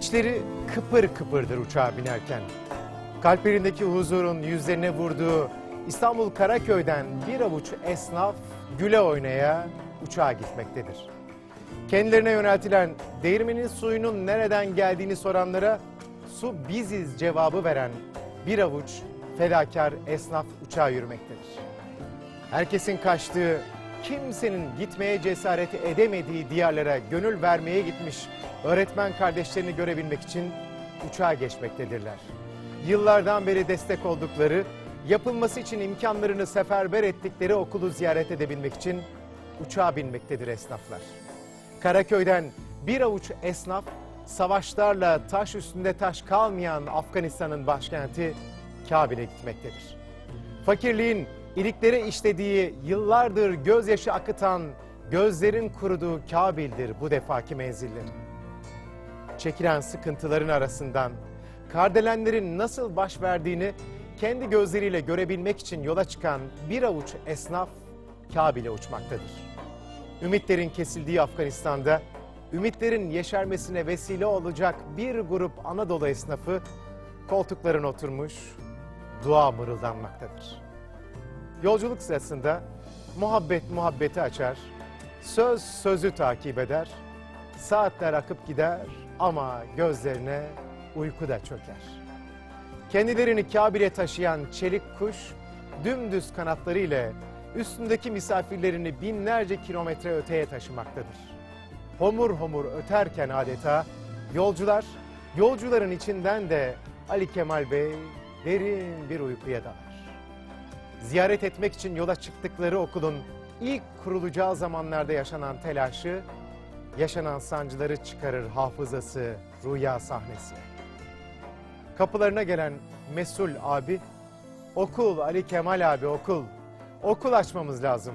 İçleri kıpır kıpırdır uçağa binerken. Kalplerindeki huzurun yüzlerine vurduğu İstanbul Karaköy'den bir avuç esnaf güle oynaya uçağa gitmektedir. Kendilerine yöneltilen değirmenin suyunun nereden geldiğini soranlara su biziz cevabı veren bir avuç fedakar esnaf uçağa yürümektedir. Herkesin kaçtığı, kimsenin gitmeye cesareti edemediği diyarlara gönül vermeye gitmiş öğretmen kardeşlerini görebilmek için uçağa geçmektedirler. Yıllardan beri destek oldukları, yapılması için imkanlarını seferber ettikleri okulu ziyaret edebilmek için uçağa binmektedir esnaflar. Karaköy'den bir avuç esnaf savaşlarla taş üstünde taş kalmayan Afganistan'ın başkenti Kabil'e gitmektedir. Fakirliğin iliklere işlediği, yıllardır gözyaşı akıtan, gözlerin kuruduğu Kabil'dir bu defaki menzilleri. Çekilen sıkıntıların arasından kardelenlerin nasıl baş verdiğini kendi gözleriyle görebilmek için yola çıkan bir avuç esnaf Kabil'e uçmaktadır. Ümitlerin kesildiği Afganistan'da ümitlerin yeşermesine vesile olacak bir grup Anadolu esnafı koltuklarına oturmuş dua mırıldanmaktadır. Yolculuk sırasında muhabbet muhabbeti açar, söz sözü takip eder, saatler akıp gider ama gözlerine uyku da çöker. Kendilerini Kabil'e taşıyan çelik kuş dümdüz kanatlarıyla üstündeki misafirlerini binlerce kilometre öteye taşımaktadır. Homur homur öterken adeta yolcular, yolcuların içinden de Ali Kemal Bey derin bir uykuya dalar. Ziyaret etmek için yola çıktıkları okulun ilk kurulacağı zamanlarda yaşanan telaşı, yaşanan sancıları çıkarır hafızası rüya sahnesine. Kapılarına gelen mesul abi, okul Ali Kemal abi okul, okul açmamız lazım.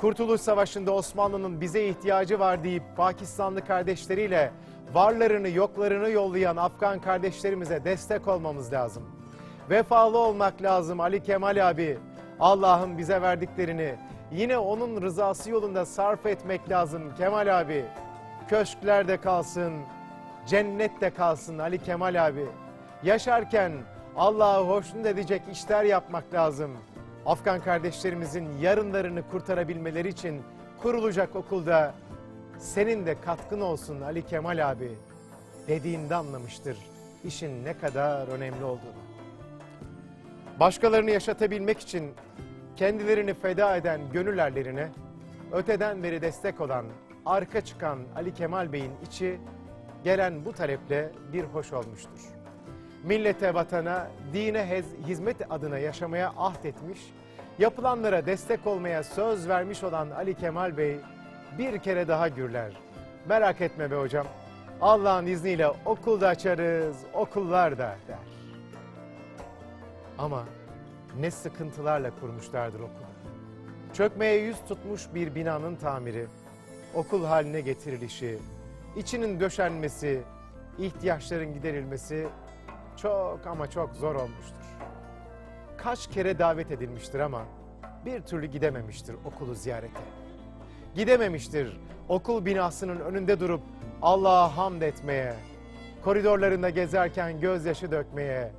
Kurtuluş Savaşı'nda Osmanlı'nın bize ihtiyacı var deyip Pakistanlı kardeşleriyle varlarını yoklarını yollayan Afgan kardeşlerimize destek olmamız lazım. Vefalı olmak lazım Ali Kemal abi. Allah'ın bize verdiklerini yine onun rızası yolunda sarf etmek lazım Kemal abi. Köşklerde kalsın, cennette kalsın Ali Kemal abi. Yaşarken Allah'ı hoşnut edecek işler yapmak lazım. Afgan kardeşlerimizin yarınlarını kurtarabilmeleri için kurulacak okulda senin de katkın olsun Ali Kemal abi dediğinde anlamıştır işin ne kadar önemli olduğunu. Başkalarını yaşatabilmek için kendilerini feda eden gönüllerlerine öteden beri destek olan, arka çıkan Ali Kemal Bey'in içi gelen bu taleple bir hoş olmuştur. Millete, vatana, dine hizmet adına yaşamaya ahd etmiş, yapılanlara destek olmaya söz vermiş olan Ali Kemal Bey bir kere daha gürler. Merak etme be hocam, Allah'ın izniyle okulda açarız, okullar da der. Ama ne sıkıntılarla kurmuşlardır okulu. Çökmeye yüz tutmuş bir binanın tamiri, okul haline getirilişi, içinin döşenmesi, ihtiyaçların giderilmesi çok ama çok zor olmuştur. Kaç kere davet edilmiştir ama bir türlü gidememiştir okulu ziyarete. Gidememiştir okul binasının önünde durup Allah'a hamd etmeye, koridorlarında gezerken gözyaşı dökmeye,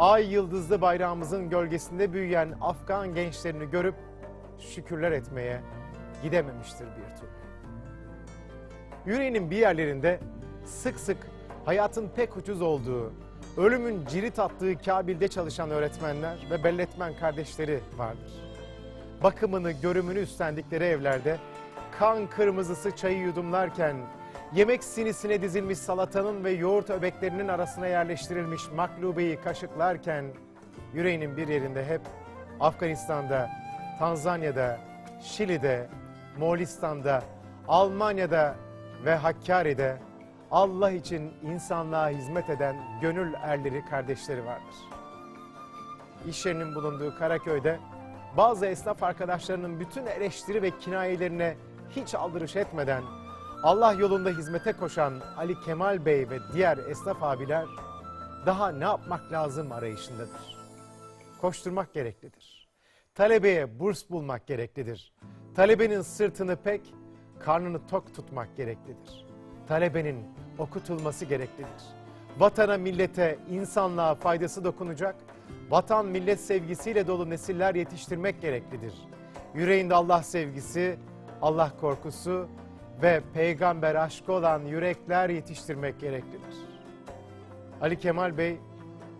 ay yıldızlı bayrağımızın gölgesinde büyüyen Afgan gençlerini görüp şükürler etmeye gidememiştir bir türlü. Yüreğinin bir yerlerinde sık sık hayatın pek ucuz olduğu, ölümün cirit attığı Kabil'de çalışan öğretmenler ve belletmen kardeşleri vardır. Bakımını, görümünü üstlendikleri evlerde kan kırmızısı çayı yudumlarken, yemek sinisine dizilmiş salatanın ve yoğurt öbeklerinin arasına yerleştirilmiş maklubeyi kaşıklarken, yüreğinin bir yerinde hep Afganistan'da, Tanzanya'da, Şili'de, Moğolistan'da, Almanya'da ve Hakkari'de Allah için insanlığa hizmet eden gönül erleri kardeşleri vardır. İş yerinin bulunduğu Karaköy'de bazı esnaf arkadaşlarının bütün eleştiri ve kinayelerine hiç aldırış etmeden Allah yolunda hizmete koşan Ali Kemal Bey ve diğer esnaf abiler daha ne yapmak lazım arayışındadır. Koşturmak gereklidir. Talebeye burs bulmak gereklidir. Talebenin sırtını pek, karnını tok tutmak gereklidir. Talebenin okutulması gereklidir. vatana, millete, insanlığa faydası dokunacak, vatan, millet sevgisiyle dolu nesiller yetiştirmek gereklidir. Yüreğinde Allah sevgisi, Allah korkusu ve peygamber aşkı olan yürekler yetiştirmek gereklidir. Ali Kemal Bey,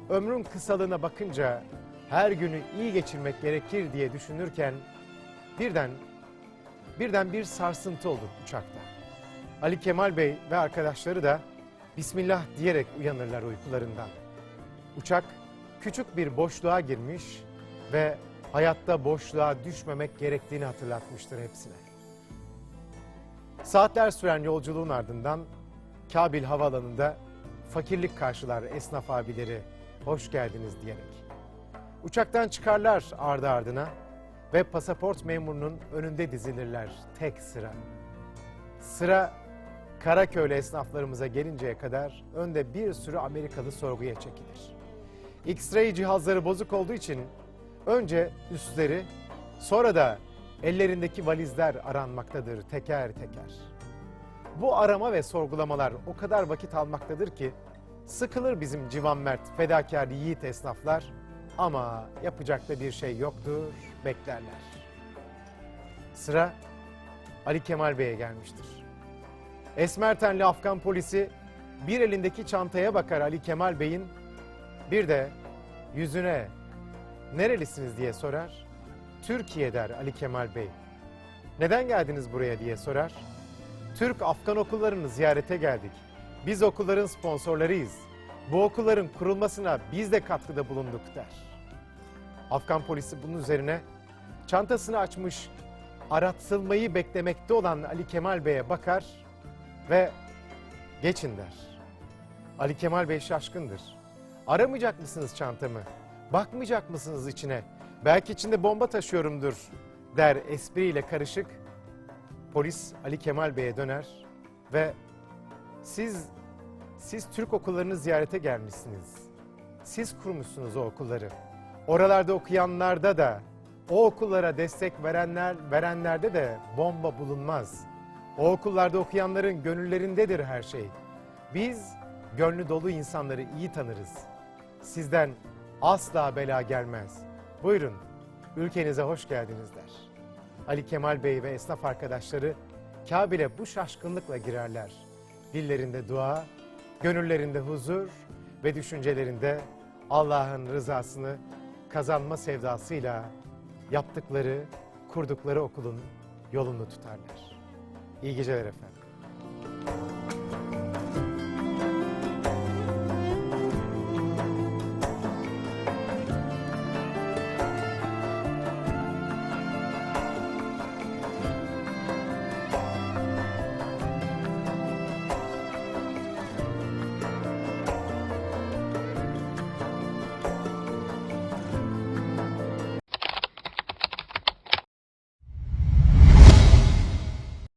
ömrün kısalığına bakınca her günü iyi geçirmek gerekir diye düşünürken birden birden bir sarsıntı olur uçakta. Ali Kemal Bey ve arkadaşları da Bismillah diyerek uyanırlar uykularından. Uçak küçük bir boşluğa girmiş ve hayatta boşluğa düşmemek gerektiğini hatırlatmıştır hepsine. Saatler süren yolculuğun ardından Kabil Havaalanı'nda fakirlik karşılar esnaf abileri hoş geldiniz diyerek. Uçaktan çıkarlar ardı ardına ve pasaport memurunun önünde dizilirler tek sıra. Sıra Karaköy'lü esnaflarımıza gelinceye kadar önde bir sürü Amerikalı sorguya çekilir. X-ray cihazları bozuk olduğu için önce üstleri sonra da ellerindeki valizler aranmaktadır teker teker. Bu arama ve sorgulamalar o kadar vakit almaktadır ki sıkılır bizim civan mert, fedakar yiğit esnaflar ama yapacak da bir şey yoktur, beklerler. Sıra Ali Kemal Bey'e gelmiştir. Esmer tenli Afgan polisi bir elindeki çantaya bakar Ali Kemal Bey'in bir de yüzüne nerelisiniz diye sorar. Türkiye der Ali Kemal Bey. Neden geldiniz buraya diye sorar. Türk Afgan okullarını ziyarete geldik. Biz okulların sponsorlarıyız. Bu okulların kurulmasına biz de katkıda bulunduk der. Afgan polisi bunun üzerine çantasını açmış aratılmayı beklemekte olan Ali Kemal Bey'e bakar ve geçin der. Ali Kemal Bey şaşkındır. Aramayacak mısınız çantamı? Bakmayacak mısınız içine? Belki içinde bomba taşıyorumdur der espriyle karışık. Polis Ali Kemal Bey'e döner ve siz siz Türk okullarını ziyarete gelmişsiniz. Siz kurmuşsunuz o okulları. Oralarda okuyanlarda da o okullara destek verenler verenlerde de bomba bulunmaz. O okullarda okuyanların gönüllerindedir her şey. Biz gönlü dolu insanları iyi tanırız. Sizden asla bela gelmez. Buyurun, ülkenize hoş geldiniz der. Ali Kemal Bey ve esnaf arkadaşları Kabil'e bu şaşkınlıkla girerler. Dillerinde dua, gönüllerinde huzur ve düşüncelerinde Allah'ın rızasını kazanma sevdasıyla yaptıkları, kurdukları okulun yolunu tutarlar. İyi geceler efendim.